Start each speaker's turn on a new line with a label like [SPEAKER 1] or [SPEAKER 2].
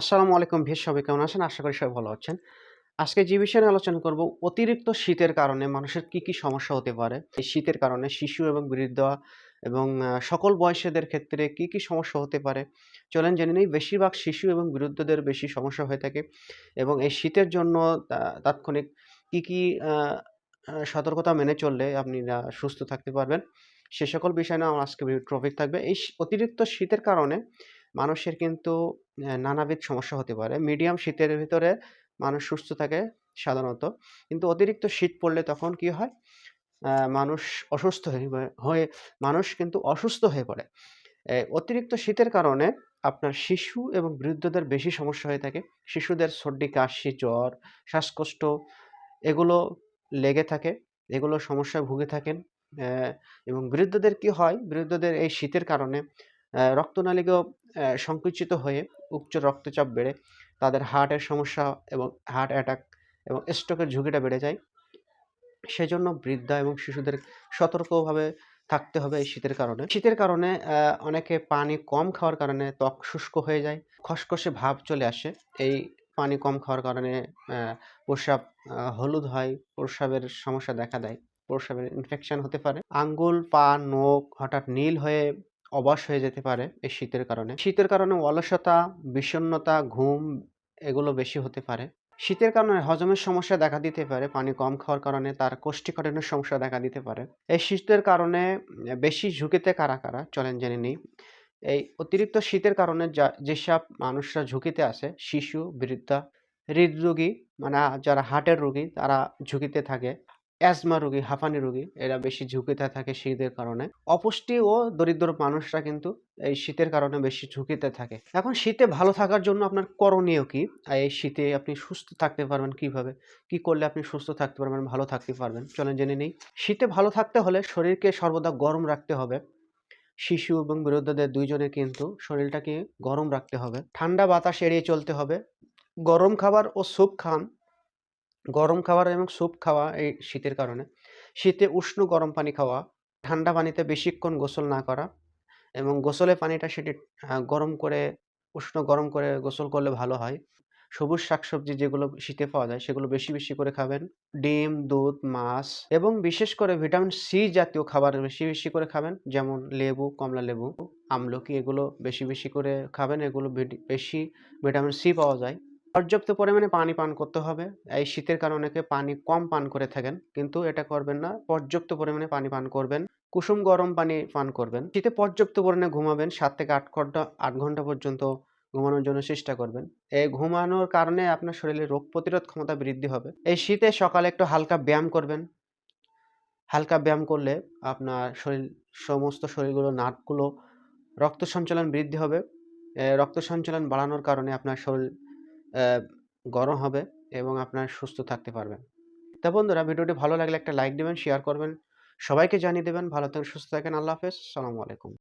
[SPEAKER 1] আসসালামু আলাইকুম ভির সবাই কেমন আছেন? আশা করি সবাই ভালো আছেন। আজকে যে বিষয় নিয়ে আলোচনা করব অতিরিক্ত শীতের কারণে মানুষের কি, কি সমস্যা হতে পারে? এই শীতের কারণে শিশু এবং বৃদ্ধ এবং সকল বয়সীদের ক্ষেত্রে কি, কি সমস্যা হতে পারে? চলেন জেনে নেই। বেশিরভাগ শিশু এবং বৃদ্ধদের বেশি সমস্যা হয়ে থাকে এবং এই শীতের জন্য তাৎক্ষণিক কি, কি সতর্কতা মেনে চললে আপনি সুস্থ থাকতে পারবেন? সে সকল বিষয় নিয়ে আমার আজকে টপিক থাকবে। এই অতিরিক্ত শীতের কারণে মানুষের কিন্তু নানাবিধ সমস্যা হতে পারে। মিডিয়াম শীতের ভিতরে মানুষ সুস্থ থাকে সাধারণত। কিন্তু অতিরিক্ত শীত পড়লে তখন কি হয়? মানুষ অসুস্থ হয়ে মানুষ কিন্তু অসুস্থ হয়ে পড়ে। অতিরিক্ত শীতের কারণে আপনার শিশু এবং বৃদ্ধদের বেশি সমস্যা হয়ে থাকে। শিশুদের সর্দি, কাশি, জ্বর, শ্বাসকষ্ট এগুলো লেগে থাকে। এগুলো সমস্যায় ভুগে থাকেন। এবং বৃদ্ধদের কি হয়? বৃদ্ধদের এই শীতের কারণে রক্তনালিকাও সংকুচিত হয়ে উচ্চ রক্তচাপ বেড়ে তাদের হার্টের সমস্যা এবং হার্ট অ্যাটাক এবং স্ট্রোকের ঝুঁকিটা বেড়ে যায়। সেজন্য বৃদ্ধা এবং শিশুদের সতর্কভাবে থাকতে হবে এই শীতের কারণে। শীতের কারণে অনেকে পানি কম খাওয়ার কারণে ত্বক শুষ্ক হয়ে যায়। খসখসে ভাব চলে আসে। এই পানি কম খাওয়ার কারণে প্রস্রাব হলুদ হয়, প্রস্রাবের সমস্যা দেখা দেয়। প্রস্রাবের ইনফেকশন হতে পারে। আঙ্গুল, পা, নখ হঠাৎ নীল হয়ে অবশ হয়ে যেতে পারে এই শীতের কারণে। শীতের কারণে অলসতা, বিষণ্ণতা, ঘুম এগুলো বেশি হতে পারে। শীতের কারণে হজমের সমস্যা দেখা দিতে পারে। পানি কম খাওয়ার কারণে তার কোষ্ঠীকাঠিন্যের সমস্যা দেখা দিতে পারে। এই শীতের কারণে বেশি ঝুঁকিতে কারা, কারা? চলেন জেনে নেই। এই অতিরিক্ত শীতের কারণে যা যেসব মানুষরা ঝুঁকিতে আছে শিশু, বৃদ্ধা, হৃদরোগী মানে যারা হার্টের রোগী তারা ঝুঁকিতে থাকে। অ্যাজমা রোগী, হাঁপানি রোগী এরা বেশি ঝুঁকিতে থাকে শীতের কারণে। অপুষ্টি ও দরিদ্র মানুষরা কিন্তু এই শীতের কারণে বেশি ঝুঁকিতে থাকে। এখন শীতে ভালো থাকার জন্য আপনার করণীয় কি? এই শীতে আপনি সুস্থ থাকতে পারবেন কীভাবে? কি করলে আপনি সুস্থ থাকতে পারবেন, ভালো থাকতে পারবেন? চলেন জেনে নেই। শীতে ভালো থাকতে হলে শরীরকে সর্বদা গরম রাখতে হবে। শিশু এবং বৃদ্ধদের ২ জনের কিন্তু শরীরটাকে গরম রাখতে হবে। ঠান্ডা বাতাস এড়িয়ে চলতে হবে। গরম খাবার ও স্যুপ খান। গরম খাবার এবং স্যুপ খাওয়া এই শীতের কারণে। শীতে উষ্ণ গরম পানি খাওয়া, ঠান্ডা পানিতে বেশিক্ষণ গোসল না করা এবং গোসলের পানিটা সেটি গরম করে উষ্ণ গরম করে গোসল করলে ভালো হয়। সবুজ শাকসবজি যেগুলো শীতে পাওয়া যায় সেগুলো বেশি, বেশি করে খাবেন। ডিম, দুধ, মাছ এবং বিশেষ করে ভিটামিন সি জাতীয় খাবার বেশি, বেশি করে খাবেন। যেমন লেবু, কমলা লেবু, আমলকি এগুলো বেশি, বেশি করে খাবেন। এগুলো বেশি ভিটামিন সি পাওয়া যায়। পর্যাপ্ত পরিমাণে পানি পান করতে হবে। এই শীতের কারণে পানি কম পান করে থাকেন। কিন্তু এটা করবেন না। পর্যাপ্ত পরিমাণে পানি পান করবেন। কুসুম গরম পানি পান করবেন। শীতে পর্যাপ্ত পরিমাণে ঘুমাবেন। সাত থেকে আট ঘণ্টা আট ঘণ্টা পর্যন্ত ঘুমানোর জন্য চেষ্টা করবেন। এই ঘুমানোর কারণে আপনার শরীরে রোগ প্রতিরোধ ক্ষমতা বৃদ্ধি হবে। এই শীতে সকালে একটু হালকা ব্যায়াম করবেন। হালকা ব্যায়াম করলে আপনার শরীর, সমস্ত শরীরগুলো, নার্ভগুলো রক্ত সঞ্চালন বৃদ্ধি হবে। রক্ত সঞ্চালন বাড়ানোর কারণে আপনার শরীর গরম হবে এবং আপনার সুস্থ থাকতে পারবেন। তা বন্ধুরা ভিডিওটি ভালো লাগলে একটা লাইক দেবেন শেয়ার করবেন। সবাইকে জানিয়ে দেবেন ভালো থাকেন, সুস্থ থাকেন। আল্লাহ হাফেজ। সালামু আলাইকুম।